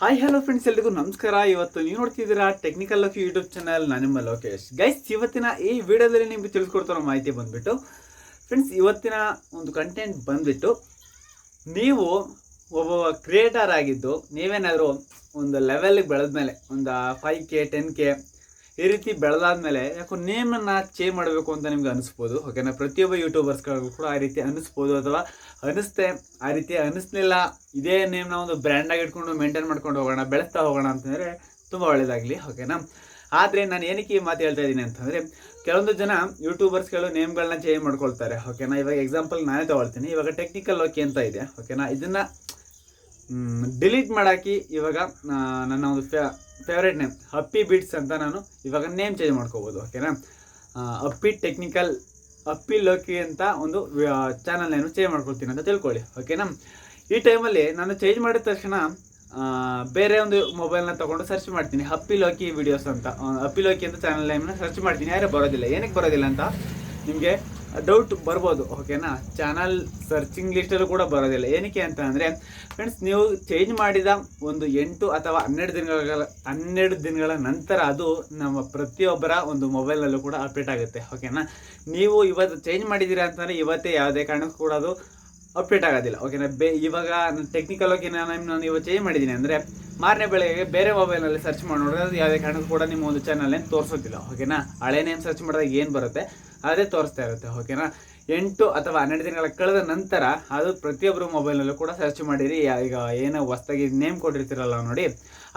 Hi hello friends ಎಲ್ರಿಗೂ ನಮಸ್ಕಾರ. ಇವತ್ತು ನೀವು ನೋಡ್ತಿದ್ದೀರಾ ಟೆಕ್ನಿಕಲ್ ಆಫ್ ಯೂಟ್ಯೂಬ್ ಚಾನಲ್ ನಾನು ನಿಮ್ಮ ಲೋಕೇಶ್. ಗೈಸ್ ಇವತ್ತಿನ ಈ ವಿಡಿಯೋದಲ್ಲಿ ನಿಮಗೆ ತಿಳಿಸ್ಕೊಡ್ತಾರೋ ಮಾಹಿತಿ ಬಂದ್ಬಿಟ್ಟು ಫ್ರೆಂಡ್ಸ್ ಇವತ್ತಿನ ಒಂದು ಕಂಟೆಂಟ್ ಬಂದ್ಬಿಟ್ಟು, ನೀವು ಒಬ್ಬ ಕ್ರಿಯೇಟರ್ ಆಗಿದ್ದು, ನೀವೇನಾದರೂ ಒಂದು ಲೆವೆಲ್ಗೆ ಬೆಳೆದ್ಮೇಲೆ, ಒಂದು ಫೈವ್ ಕೆ ಟೆನ್ ಕೆ ಈ ರೀತಿ ಬೆಳೆದಾದ್ಮೇಲೆ ಯಾಕೋ ನೇಮನ್ನು ಚೇಂಜ್ ಮಾಡಬೇಕು ಅಂತ ನಿಮ್ಗೆ ಅನಿಸ್ಬೋದು ಓಕೆನಾ ಪ್ರತಿಯೊಬ್ಬ ಯೂಟ್ಯೂಬರ್ಸ್ಗಳಿಗೂ ಕೂಡ ಆ ರೀತಿ ಅನಿಸ್ಬೋದು ಅಥವಾ ಅನಿಸ್ತೆ, ಆ ರೀತಿ ಅನಿಸ್ಲಿಲ್ಲ, ಇದೇ ನೇಮ್ನ ಒಂದು ಬ್ರ್ಯಾಂಡಾಗಿ ಇಟ್ಕೊಂಡು ಮೇಂಟೈನ್ ಮಾಡ್ಕೊಂಡು ಹೋಗೋಣ, ಬೆಳೆಸ್ತಾ ಹೋಗೋಣ ಅಂತಂದರೆ ತುಂಬ ಒಳ್ಳೆಯದಾಗಲಿ ಓಕೆನಾ ಆದರೆ ನಾನು ಏನಕ್ಕೆ ಈ ಮಾತು ಹೇಳ್ತಾ ಇದ್ದೀನಿ ಅಂತಂದರೆ, ಕೆಲವೊಂದು ಜನ ಯೂಟ್ಯೂಬರ್ಸ್ಗಳು ನೇಮ್ಗಳನ್ನ ಚೇಂಜ್ ಮಾಡ್ಕೊಳ್ತಾರೆ ಓಕೆನಾ ಇವಾಗ ಎಕ್ಸಾಂಪಲ್ ನಾನೇ ತಗೊಳ್ತೀನಿ. ಇವಾಗ ಟೆಕ್ನಿಕಲ್ ಓಕೆ ಅಂತ ಇದೆ ಓಕೆನಾ ಇದನ್ನು ಡಿಲೀಟ್ ಮಾಡಾಕಿ ಇವಾಗ ನನ್ನ ಒಂದು ಫೇವ್ರೇಟ್ ನೇಮ್ ಅಪ್ಪಿ ಬಿಟ್ಸ್ ಅಂತ ನಾನು ಇವಾಗ ನೇಮ್ ಚೇಂಜ್ ಮಾಡ್ಕೋಬೋದು ಓಕೆನಾ ಅಪ್ಪಿ ಟೆಕ್ನಿಕಲ್ ಅಪ್ಪಿ ಲೋಕಿ ಅಂತ ಒಂದು ಚಾನಲ್ ನೇಮ್ ಚೇಂಜ್ ಮಾಡ್ಕೊಳ್ತೀನಿ ಅಂತ ತಿಳ್ಕೊಳ್ಳಿ ಓಕೆನಾ ಈ ಟೈಮಲ್ಲಿ ನಾನು ಚೇಂಜ್ ಮಾಡಿದ ತಕ್ಷಣ ಬೇರೆ ಒಂದು ಮೊಬೈಲ್ನ ತೊಗೊಂಡು ಸರ್ಚ್ ಮಾಡ್ತೀನಿ ಅಪ್ಪಿ ಲೋಕಿ ವಿಡಿಯೋಸ್ ಅಂತ. ಅಪ್ಪಿ ಲೋಕಿ ಅಂತ ಚಾನಲ್ ನೇಮ್ನ ಸರ್ಚ್ ಮಾಡ್ತೀನಿ, ಯಾರೇ ಬರೋದಿಲ್ಲ, ಏನಕ್ಕೆ ಬರೋದಿಲ್ಲ ಅಂತ ನಿಮಗೆ ಡೌಟ್ ಬರ್ಬೋದು ಓಕೆನಾ ಚಾನಲ್ ಸರ್ಚಿಂಗ್ ಲಿಸ್ಟಲ್ಲೂ ಕೂಡ ಬರೋದಿಲ್ಲ. ಏನಕ್ಕೆ ಅಂತ ಅಂದರೆ ಫ್ರೆಂಡ್ಸ್ ನೀವು ಚೇಂಜ್ ಮಾಡಿದ ಒಂದು ಎಂಟು ಅಥವಾ ಹನ್ನೆರಡು ದಿನಗಳ ಹನ್ನೆರಡು ದಿನಗಳ ನಂತರ ಅದು ನಮ್ಮ ಪ್ರತಿಯೊಬ್ಬರ ಒಂದು ಮೊಬೈಲಲ್ಲೂ ಕೂಡ ಅಪ್ಡೇಟ್ ಆಗುತ್ತೆ ಓಕೆನಾ ನೀವು ಇವತ್ತು ಚೇಂಜ್ ಮಾಡಿದ್ದೀರಾ ಅಂತಂದರೆ ಇವತ್ತೇ ಯಾವುದೇ ಕಾರಣಕ್ಕೂ ಕೂಡ ಅದು ಅಪ್ಡೇಟ್ ಆಗೋದಿಲ್ಲ ಓಕೆನಾ ಬೇ, ಇವಾಗ ಟೆಕ್ನಿಕಲ್ ಆಗಿ ನಾನು ನಾನು ಇವಾಗ ಚೇಂಜ್ ಮಾಡಿದ್ದೀನಿ ಅಂದರೆ ಮಾರನೇ ಬೆಳಗ್ಗೆ ಬೇರೆ ಮೊಬೈಲ್ನಲ್ಲಿ ಸರ್ಚ್ ಮಾಡಿ ನೋಡಿದ್ರೆ ಅದು ಯಾವುದೇ ಕಾರಣಕ್ಕೂ ಕೂಡ ನಿಮ್ಮ ಒಂದು ಚಾನಲ್ ಏನು ತೋರಿಸೋದಿಲ್ಲ ಓಕೆನಾ ಹಳೆ ನೇಮ್ ಸರ್ಚ್ ಮಾಡಿದಾಗ ಏನು ಬರುತ್ತೆ? ಅದೇ ತೋರಿಸ್ತಾ ಇರುತ್ತೆ ಓಕೆನಾ ಎಂಟು ಅಥವಾ ಹನ್ನೆರಡು ದಿನಗಳ ಕಳೆದ ನಂತರ ಅದು ಪ್ರತಿಯೊಬ್ಬರು ಮೊಬೈಲ್ನಲ್ಲೂ ಕೂಡ ಸರ್ಚ್ ಮಾಡಿರಿ. ಈಗ ಏನೋ ಹೊಸ್ದಾಗಿ ನೇಮ್ ಕೊಟ್ಟಿರ್ತೀರಲ್ಲ ನೋಡಿ,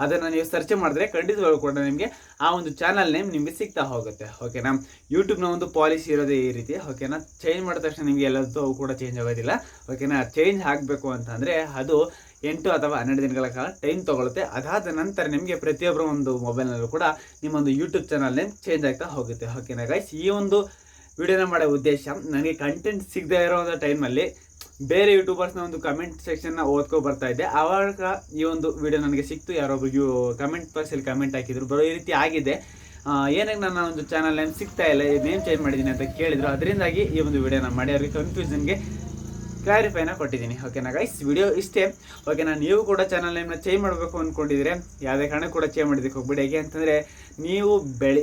ಅದನ್ನು ನೀವು ಸರ್ಚ್ ಮಾಡಿದ್ರೆ ಖಂಡಿತವಾಗ್ಲೂ ಕೂಡ ನಿಮಗೆ ಆ ಒಂದು ಚಾನಲ್ ನೇಮ್ ನಿಮಗೆ ಸಿಗ್ತಾ ಹೋಗುತ್ತೆ ಓಕೆನಾ ಯೂಟ್ಯೂಬ್ನ ಒಂದು ಪಾಲಿಸಿ ಇರೋದೇ ಈ ರೀತಿ ಓಕೆನಾ ಚೇಂಜ್ ಮಾಡಿದ ತಕ್ಷಣ ನಿಮಗೆ ಎಲ್ಲದೂ ಕೂಡ ಚೇಂಜ್ ಆಗೋದಿಲ್ಲ ಓಕೆನಾ ಚೇಂಜ್ ಆಗಬೇಕು ಅಂತಂದರೆ ಅದು ಎಂಟು ಅಥವಾ ಹನ್ನೆರಡು ದಿನಗಳ ಕಾಲ ಟೈಮ್ ತೊಗೊಳುತ್ತೆ. ಅದಾದ ನಂತರ ನಿಮಗೆ ಪ್ರತಿಯೊಬ್ಬರ ಒಂದು ಮೊಬೈಲ್ನಲ್ಲೂ ಕೂಡ ನಿಮ್ಮೊಂದು ಯೂಟ್ಯೂಬ್ ಚಾನಲ್ ನೇಮ್ ಚೇಂಜ್ ಆಗ್ತಾ ಹೋಗುತ್ತೆ. ಓಕೆನಾ ಗೈಸ್ ಈ ಒಂದು ವಿಡಿಯೋನ ಮಾಡೋ ಉದ್ದೇಶ ನನಗೆ ಕಂಟೆಂಟ್ ಸಿಗದೇ ಇರೋವಂಥ ಟೈಮಲ್ಲಿ ಬೇರೆ ಯೂಟ್ಯೂಬರ್ಸ್ನ ಒಂದು ಕಮೆಂಟ್ ಸೆಕ್ಷನ್ನ ಓದ್ಕೊ ಬರ್ತಾ ಇದ್ದೆ. ಆವಾಗ ಈ ಒಂದು ವಿಡಿಯೋ ನನಗೆ ಸಿಕ್ತು. ಯಾರೊಬ್ಬರು ಯೂ ಕಮೆಂಟ್ ಬಾಕ್ಸಲ್ಲಿ ಕಮೆಂಟ್ ಹಾಕಿದ್ರು. ಬರೋ ಈ ರೀತಿ ಆಗಿದೆ. ಏನಕ್ಕೆ ನನ್ನ ಒಂದು ಚಾನಲ್ ನೇಮ್ ಸಿಗ್ತಾ ಇಲ್ಲ ನೇಮ್ ಚೇಂಜ್ ಮಾಡಿದ್ದೀನಿ ಅಂತ ಕೇಳಿದ್ರು. ಅದರಿಂದಾಗಿ ಈ ಒಂದು ವಿಡಿಯೋನ ಮಾಡಿ. ಅವ್ರಿಗೆ ಕನ್ಫ್ಯೂಷನ್ಗೆ ಕ್ಲಾರಿಫೈನ ಕೊಟ್ಟಿದ್ದೀನಿ. ಓಕೆನಾ ಗೈಸ್ ವಿಡಿಯೋ ಇಷ್ಟೇ. ಓಕೆನಾ ನೀವು ಕೂಡ ಚಾನಲ್ ನೇಮ್ನ ಚೇಂಜ್ ಮಾಡಬೇಕು ಅಂದ್ಕೊಂಡಿದ್ರೆ ಯಾವುದೇ ಕಾರಣ ಕೂಡ ಚೇಂಜ್ ಮಾಡೋದಕ್ಕೆ ಹೋಗ್ಬಿಡಿ. ಹೇಗೆ ಅಂತಂದರೆ, ನೀವು ಬೆಳಿ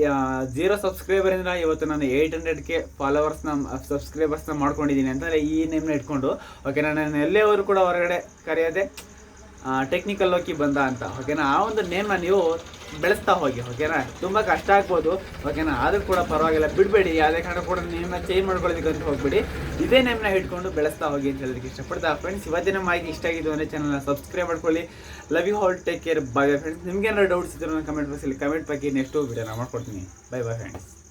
ಜೀರೋ ಸಬ್ಸ್ಕ್ರೈಬರಿಂದ ಇವತ್ತು ನಾನು ಏಯ್ಟ್ ಹಂಡ್ರೆಡ್ಗೆ ಫಾಲೋವರ್ಸ್ನ ಸಬ್ಸ್ಕ್ರೈಬರ್ಸ್ನ ಮಾಡ್ಕೊಂಡಿದ್ದೀನಿ. ಅಂತಂದರೆ ಈ ನೇಮ್ನ ಇಟ್ಕೊಂಡು ಓಕೆನಾ ನಾನು ಎಲ್ಲೇವರು ಕೂಡ ಹೊರಗಡೆ ಕರೆಯೋದೆ ಟೆಕ್ನಿಕಲ್ ಹೋಗಿ ಬಂದ ಅಂತ ಓಕೆನಾ ಆ ಒಂದು ನೇಮ್ನ ನೀವು ಬೆಳೆಸ್ತಾ ಹೋಗಿ ಓಕೆನಾ ತುಂಬ ಕಷ್ಟ ಆಗ್ಬೋದು ಓಕೆನಾ ಆದರೂ ಕೂಡ ಪರವಾಗಿಲ್ಲ, ಬಿಡಬೇಡಿ ಯಾವುದೇ ಕಾರಣ ಕೂಡ ನೇಮ್ನ ಚೇಂಜ್ ಮಾಡ್ಕೊಳ್ಳೋದಕ್ಕೆ ಅಂತ ಹೋಗ್ಬೇಡಿ. ಇದೇ ನೇಮ್ನ ಹಿಡ್ಕೊಂಡು ಬೆಳೆಸ್ತಾ ಹೋಗಿ ಅಂತ ಹೇಳೋದಕ್ಕೆ ಇಷ್ಟಪಡ್ತಾ ಫ್ರೆಂಡ್ಸ್ ಇವತ್ತಿನ ಮಾಹಿತಿ ಇಷ್ಟ ಆಗಿದ್ದು ಅಂದರೆ ಚಾನಲ್ನ ಸಬ್ಸ್ಕ್ರೈಬ್ ಮಾಡ್ಕೊಳ್ಳಿ. Love you all take care bye friends ನಿಮ್ಗೆ ಏನಾದ್ರು ಡೌಟ್ಸ್ ಇದ್ದರೂ ಕಮೆಂಟ್ ಬಾಕ್ಸಲ್ಲಿ ಕಮೆಂಟ್ ಬಗ್ಗೆ ನೆಕ್ಸ್ಟು ವಿಡಿಯೋನ ಮಾಡ್ಕೊಡ್ತೀನಿ. Bye bye friends